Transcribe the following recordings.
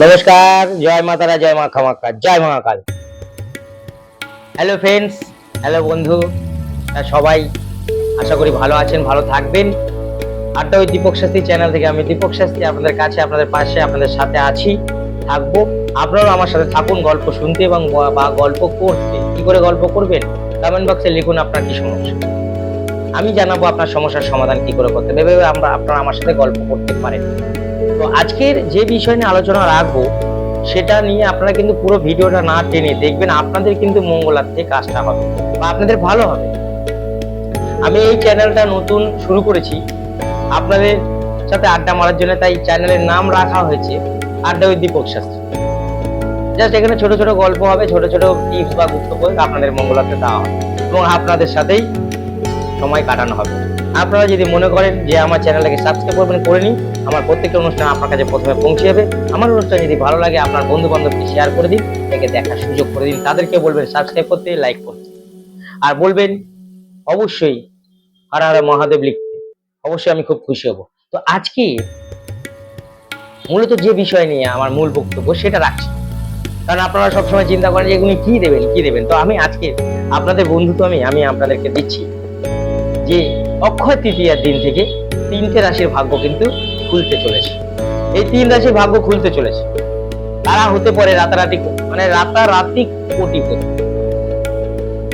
নমস্কার, জয় মাতারা জয় মা খামাক্কা জয় মহাকাল হ্যালো ফ্রেন্ডস হ্যালো বন্ধু সবাই আশা করি ভালো আছেন, ভালো থাকবেন। আড্ডা ওই দীপক শাস্ত্রী চ্যানেল থেকে আমি দীপক শাস্ত্রী আপনাদের কাছে, আপনাদের পাশে, আপনাদের সাথে আছি, থাকব। আপনারাও আমার সাথে থাকুন গল্প শুনতে এবং বা- বা গল্প করতে। কি করে গল্প করবেন? কমেন্ট বক্সে লিখুন আপনার কি সমস্যা। আমি জানাব আপনার সমস্যার সমাধান কি করে করতে। হবে আমরা, আপনারা আমার সাথে গল্প করতে পারেন। তো আজকের যে বিষয় নিয়ে আলোচনা রাখব, সেটা নিয়ে আপনারা কিন্তু পুরো ভিডিওটা না টেনে দেখবেন, আপনাদের কিন্তু মঙ্গলার্থে কাজটা হবে বা আপনাদের ভালো হবে। আমি এই চ্যানেলটা নতুন শুরু করেছি, আপনাদের সাথে আড্ডা মারার জন্য, তাই চ্যানেলের নাম রাখা হয়েছে আড্ডা ওই দীপক শাস্ত্রী। জাস্ট এখানে ছোট ছোট গল্প হবে, ছোট ছোট টিপস বা গুপ্ত আপনাদের মঙ্গলার্থে দেওয়া হবে এবং আপনাদের সাথেই সময় কাটানো হবে। আপনারা যদি মনে করেন যে আমার চ্যানেলটাকে সাবস্ক্রাইব করবেন, করে নিন। আমার প্রত্যেকটা অনুষ্ঠান আপনার কাছে প্রথমে পৌঁছে যাবে। আমার অনুষ্ঠান যদি ভালো লাগে, আপনার বন্ধু বান্ধবকে শেয়ার করে দিন, একে দেখার সুযোগ করে দিন। তাদেরকে বলবেন সাবস্ক্রাইব করতে লাইক করতে। আর বলবেন, অবশ্যই হারা হারা মহাদেব লিখতে। অবশ্যই আমি খুব খুশি হব। তো আজকে মূলত যে বিষয় নিয়ে আমার মূল বক্তব্য, সেটা রাখছি। কারণ আপনারা সবসময় চিন্তা করেন যে এগুলি কি দেবেন কি দেবেন। তো আমি আজকে আপনাদের বন্ধু তো আমি আমি আপনাদেরকে দিচ্ছি যে অক্ষয় তৃতীয়ার দিন থেকে তিনটে রাশির ভাগ্য কিন্তু খুলতে চলেছে। এই তিন রাশির ভাগ্য খুলতে চলেছে। তারা হতে পারে রাতারাতি মানে রাতারাতি কোটিপতি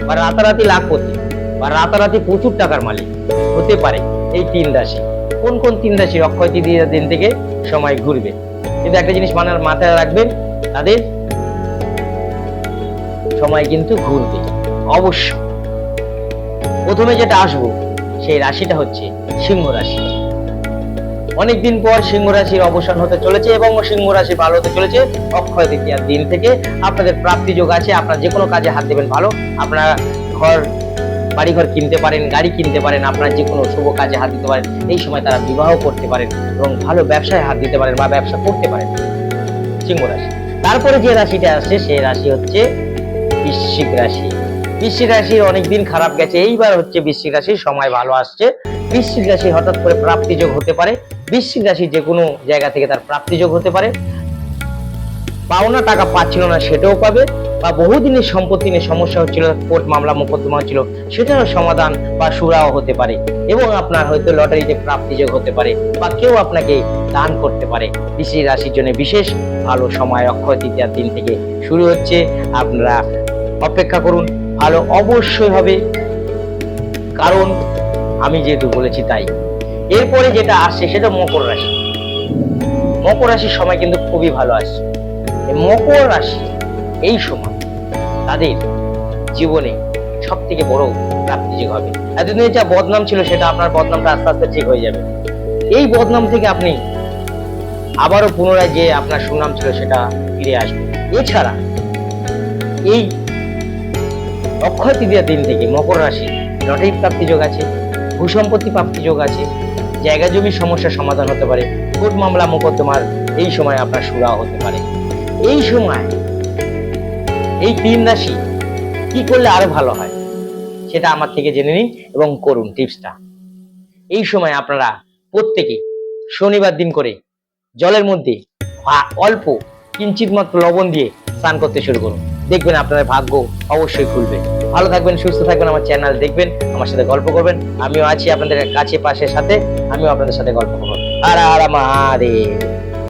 বা রাতারাতি লাখপতি বা রাতারাতি প্রচুর টাকার মালিক হতে পারে এই তিন রাশি। কোন কোন তিন রাশি অক্ষয় তৃতীয়ার দিন থেকে সময় ঘুরবে? কিন্তু একটা জিনিস মানার মাথায় রাখবেন, তাদের সময় কিন্তু ঘুরবে অবশ্য প্রথমে যেটা আসব সেই রাশিটা হচ্ছে সিংহ রাশি। অনেকদিন পর সিংহ রাশির অবসান হতে চলেছে এবং সিংহ রাশি ভালো হতে চলেছে অক্ষয় তৃতীয়ার দিন থেকে। আপনাদের প্রাপ্তি যোগ আছে, আপনারা যে কোনো কাজে হাত দেবেন ভালো। আপনারা ঘর, বাড়িঘর কিনতে পারেন, গাড়ি কিনতে পারেন, আপনার যে কোনো শুভ কাজে হাত দিতে পারেন, এই সময় তারা বিবাহ করতে পারেন এবং ভালো ব্যবসায় হাত দিতে পারেন বা ব্যবসা করতে পারেন। সিংহ রাশি। তারপরে যে রাশিটা আসছে, সেই রাশি হচ্ছে বৃশ্চিক রাশি। বৃশ্চিক রাশির অনেকদিন খারাপ গেছে, এইবার হচ্ছে বৃশ্চিক রাশির সময় ভালো আসছে। বৃশ্চিক রাশি হঠাৎ করে প্রাপ্তিযোগ হতে পারে, বৃশ্চিক রাশি যে কোনো জায়গা থেকে তার প্রাপ্তিযোগ হতে পারে। পাওনা টাকা পাচ্ছিল না, সেটাও পাবে, বা বহুদিনের সম্পত্তি নিয়ে সমস্যা হচ্ছিল, কোর্ট মামলা, মোকদ্দমা হচ্ছিল, সেটারও সমাধান বা সুরাও হতে পারে, এবং আপনার হয়তো লটারিতে প্রাপ্তিযোগ হতে পারে, বা কেউ আপনাকে দান করতে পারে। বৃশ্চিক রাশির জন্য বিশেষ ভালো সময়, অক্ষয় তৃতীয়ার দিন থেকে শুরু হচ্ছে, আপনারা অপেক্ষা করুন। ভালো অবশ্যই হবে। কারণ আমি যেহেতু বলেছি তাই। এরপরে যেটা আসছে সেটা মকর রাশি। মকর রাশির সময় কিন্তু খুবই ভালো আসছে। মকর রাশি এই সময় তাদের জীবনে সব থেকে বড় প্রাপ্তিযোগ হবে এতদিনে যা বদনাম ছিল সেটা আপনার বদনামটা আস্তে আস্তে ঠিক হয়ে যাবে। এই বদনাম থেকে আপনি আবারও পুনরায় যে আপনার সুনাম ছিল সেটা ফিরে আসবে। এছাড়া এই অক্ষয় তৃতীয়ার দিন থেকে মকর রাশি, লটারি প্রাপ্তি যোগ আছে, ভূসম্পত্তি প্রাপ্তি যোগ আছে, জায়গা জমির সমস্যার সমাধান হতে পারে, কোর্ট মামলা মোকদ্দমার এই সময় আপনার সুরা হতে পারে। এই সময় এই তিন রাশি কি করলে আরও ভালো হয়, সেটা আমার থেকে জেনে নিন এবং করুন টিপসটা। এই সময় আপনারা প্রত্যেকে শনিবার দিন করে জলের মধ্যে অল্প কিঞ্চিত মাত্র লবণ দিয়ে স্নান করতে শুরু করুন। দেখবেন আপনার ভাগ্য অবশ্যই খুলবে। ভালো থাকবেন, সুস্থ থাকবেন আমার চ্যানেল দেখবেন, আমার সাথে গল্প করবেন। আমিও আছি আপনাদের কাছে পাশের সাথে, আমিও আপনাদের সাথে গল্প করব। আর আর মহাদেব।